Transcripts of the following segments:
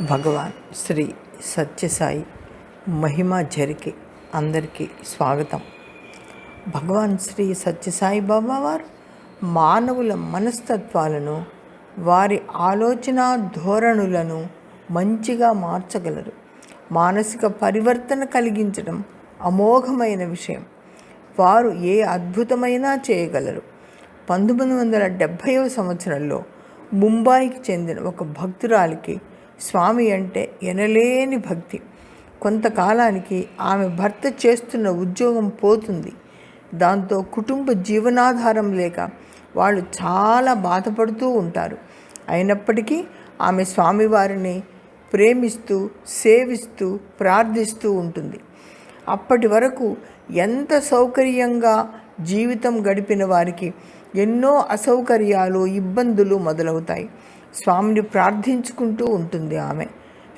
భగవాన్ శ్రీ సత్యసాయి మహిమ జరిగి అందరికీ స్వాగతం. భగవాన్ శ్రీ సత్యసాయి బాబా వారు మానవుల మనస్తత్వాలను వారి ఆలోచన ధోరణులను మంచిగా మార్చగలరు. మానసిక పరివర్తన కలిగించడం అమోఘమైన విషయం. వారు ఏ అద్భుతమైనా చేయగలరు. పంతొమ్మిది వందల డెబ్భైవ సంవత్సరంలో ముంబాయికి చెందిన ఒక భక్తురాలికి స్వామి అంటే ఎనలేని భక్తి. కొంతకాలానికి ఆమె భర్త చేస్తున్న ఉద్యోగం పోతుంది. దాంతో కుటుంబ జీవనాధారం లేక వాళ్ళు చాలా బాధపడుతూ ఉంటారు. అయినప్పటికీ ఆమె స్వామివారిని ప్రేమిస్తూ సేవిస్తూ ప్రార్థిస్తూ ఉంటుంది. అప్పటి వరకు ఎంత సౌకర్యంగా జీవితం గడిపిన వారికి ఎన్నో అసౌకర్యాలు ఇబ్బందులు మొదలవుతాయి. స్వామిని ప్రార్థించుకుంటూ ఉంటుంది ఆమె.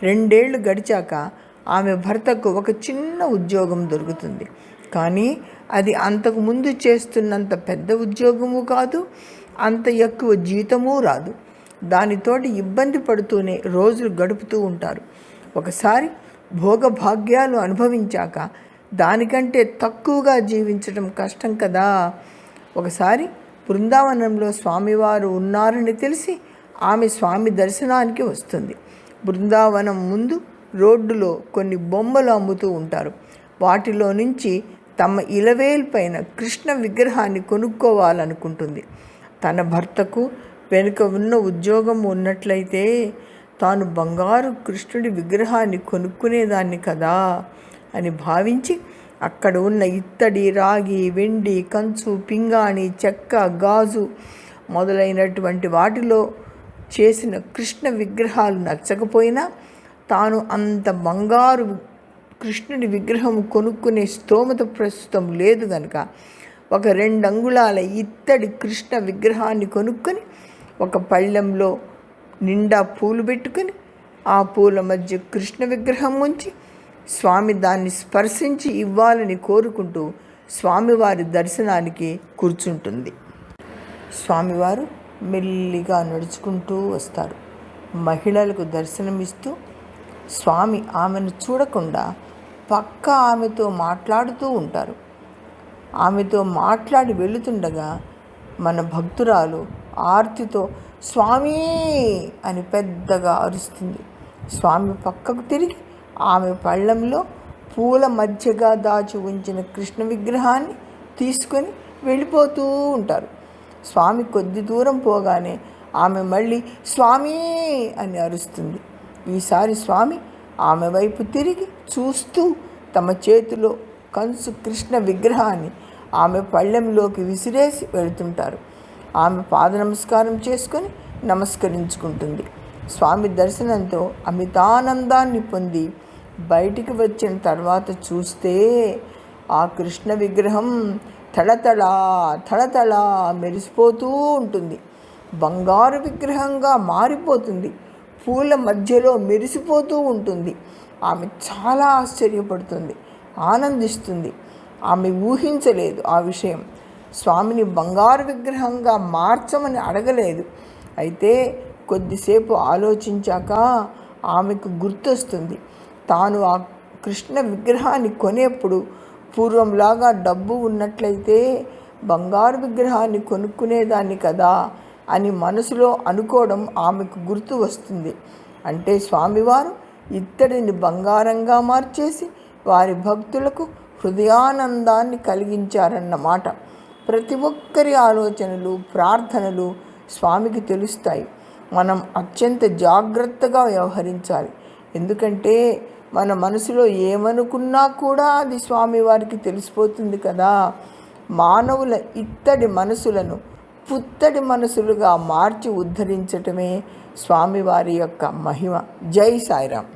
రెండేళ్ళు గడిచాక ఆమె భర్తకు ఒక చిన్న ఉద్యోగం దొరుకుతుంది. కానీ అది అంతకు ముందు చేస్తున్నంత పెద్ద ఉద్యోగము కాదు అంత ఎక్కువ జీతమూ రాదు. దానితోటి ఇబ్బంది పడుతూనే రోజులు గడుపుతూ ఉంటారు. ఒకసారి భోగభాగ్యాలు అనుభవించాక దానికంటే తక్కువగా జీవించడం కష్టం కదా. ఒకసారి బృందావనంలో స్వామివారు ఉన్నారని తెలిసి ఆమె స్వామి దర్శనానికి వస్తుంది. బృందావనం ముందు రోడ్డులో కొన్ని బొమ్మలు అమ్ముతూ ఉంటారు. వాటిలో నుంచి తమ ఇలవేల్ పైన కృష్ణ విగ్రహాన్ని కొనుక్కోవాలనుకుంటుంది. తన భర్తకు వెనుక ఉన్న ఉద్యోగం ఉన్నట్లయితే తాను బంగారు కృష్ణుడి విగ్రహాన్ని కొనుక్కునేదాన్ని కదా అని భావించి అక్కడ ఉన్న ఇత్తడి రాగి వెండి కంచు పింగాణి చెక్క గాజు మొదలైనటువంటి వాటిలో చేసిన కృష్ణ విగ్రహాలు నచ్చకపోయినా తాను అంత బంగారు కృష్ణుడి విగ్రహం కొనుక్కునే స్తోమత ప్రస్తుతం లేదు కనుక ఒక రెండు అంగుళాల ఇత్తడి కృష్ణ విగ్రహాన్ని కొనుక్కొని ఒక పళ్ళెంలో నిండా పూలు పెట్టుకుని ఆ పూల మధ్య కృష్ణ విగ్రహం ఉంచి స్వామి దాన్ని స్పర్శించి ఇవ్వాలని కోరుకుంటూ స్వామివారి దర్శనానికి కూర్చుంటుంది. స్వామివారు మెల్లిగా నడుచుకుంటూ వస్తారు. మహిళలకు దర్శనమిస్తూ స్వామి ఆమెను చూడకుండా పక్క ఆమెతో మాట్లాడుతూ ఉంటారు. ఆమెతో మాట్లాడి వెళుతుండగా మన భక్తురాలు ఆర్తితో స్వామి అని పెద్దగా అరుస్తుంది. స్వామి పక్కకు తిరిగి ఆమె పళ్ళంలో పూల మధ్యగా దాచి ఉంచిన కృష్ణ విగ్రహాన్ని తీసుకొని వెళ్ళిపోతూ ఉంటారు. స్వామి కొద్ది దూరం పోగానే ఆమె మళ్ళీ స్వామి అని అరుస్తుంది. ఈసారి స్వామి ఆమె వైపు తిరిగి చూస్తూ తమ చేతిలో కంసు కృష్ణ విగ్రహాన్ని ఆమె పళ్ళెంలోకి విసిరేసి వెళుతుంటారు. ఆమె పాద నమస్కారం చేసుకొని నమస్కరించుకుంటుంది. స్వామి దర్శనంతో అమితానందాన్ని పొంది బయటికి వచ్చిన తర్వాత చూస్తే ఆ కృష్ణ విగ్రహం తళతళ తళతళ మెరిసిపోతూ ఉంటుంది. బంగారు విగ్రహంగా మారిపోతుంది. పూల మధ్యలో మెరిసిపోతూ ఉంటుంది. ఆమె చాలా ఆశ్చర్యపడుతుంది ఆనందిస్తుంది. ఆమె ఊహించలేదు ఆ విషయం. స్వామిని బంగారు విగ్రహంగా మార్చమని అడగలేదు. అయితే కొద్దిసేపు ఆలోచించాక ఆమెకు గుర్తొస్తుంది. తాను ఆ కృష్ణ విగ్రహాన్ని కొనేప్పుడు పూర్వంలాగా డబ్బు ఉన్నట్లయితే బంగారు విగ్రహాన్ని కొనుక్కునేదాన్ని కదా అని మనసులో అనుకోవడం ఆమెకు గుర్తు వస్తుంది. అంటే స్వామివారు ఇత్తడిని బంగారంగా మార్చేసి వారి భక్తులకు హృదయానందాన్ని కలిగించారన్నమాట. ప్రతి ఒక్కరి ఆలోచనలు ప్రార్థనలు స్వామికి తెలుస్తాయి. మనం అత్యంత జాగ్రత్తగా వ్యవహరించాలి. ఎందుకంటే మన మనసులో ఏమనుకున్నా కూడా అది స్వామివారికి తెలిసిపోతుంది కదా. మానవుల ఇత్తడి మనసులను పుత్తడి మనసులుగా మార్చి ఉద్ధరించటమే స్వామివారి యొక్క మహిమ. జై సాయిరామ్.